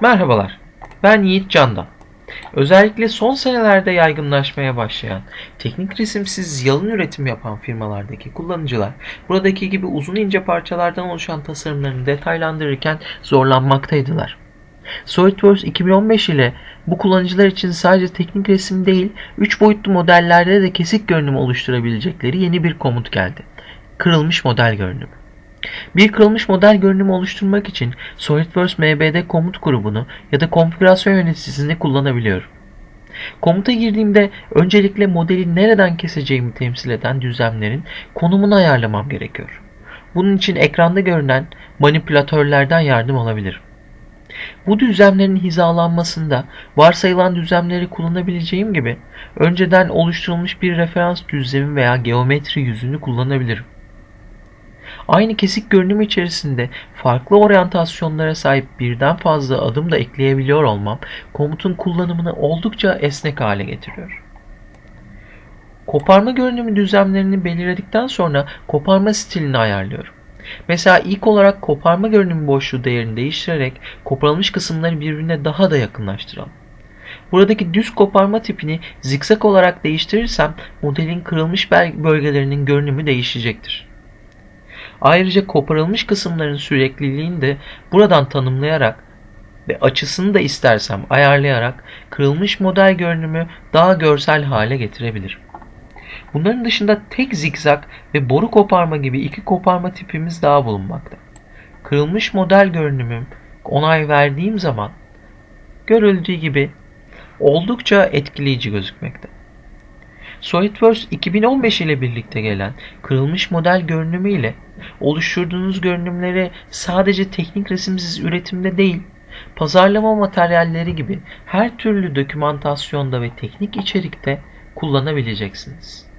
Merhabalar, ben Yiğit Candan. Özellikle son senelerde yaygınlaşmaya başlayan, teknik resimsiz yalın üretim yapan firmalardaki kullanıcılar buradaki gibi uzun ince parçalardan oluşan tasarımlarını detaylandırırken zorlanmaktaydılar. SolidWorks 2015 ile bu kullanıcılar için sadece teknik resim değil, 3 boyutlu modellerde de kesik görünüm oluşturabilecekleri yeni bir komut geldi. Kırılmış model görünümü. Bir kırılmış model görünümü oluşturmak için SolidWorks MBD komut grubunu ya da konfigürasyon yöneticisini kullanabiliyorum. Komuta girdiğimde öncelikle modeli nereden keseceğimi temsil eden düzlemlerin konumunu ayarlamam gerekiyor. Bunun için ekranda görünen manipülatörlerden yardım alabilirim. Bu düzlemlerin hizalanmasında varsayılan düzlemleri kullanabileceğim gibi önceden oluşturulmuş bir referans düzlemi veya geometri yüzünü kullanabilirim. Aynı kesik görünüm içerisinde farklı oryantasyonlara sahip birden fazla adım da ekleyebiliyor olmam komutun kullanımını oldukça esnek hale getiriyor. Koparma görünümü düzlemlerini belirledikten sonra koparma stilini ayarlıyorum. Mesela ilk olarak koparma görünümü boşluğu değerini değiştirerek koparılmış kısımları birbirine daha da yakınlaştıralım. Buradaki düz koparma tipini zikzak olarak değiştirirsem modelin kırılmış bölgelerinin görünümü değişecektir. Ayrıca koparılmış kısımların sürekliliğini de buradan tanımlayarak ve açısını da istersem ayarlayarak kırılmış model görünümü daha görsel hale getirebilirim. Bunların dışında tek zikzak ve boru koparma gibi iki koparma tipimiz daha bulunmakta. Kırılmış model görünümüm onay verdiğim zaman görüldüğü gibi oldukça etkileyici gözükmekte. SolidWorks 2015 ile birlikte gelen kırılmış model görünümü ile oluşturduğunuz görünümleri sadece teknik resimsiz üretimde değil, pazarlama materyalleri gibi her türlü dokümantasyonda ve teknik içerikte kullanabileceksiniz.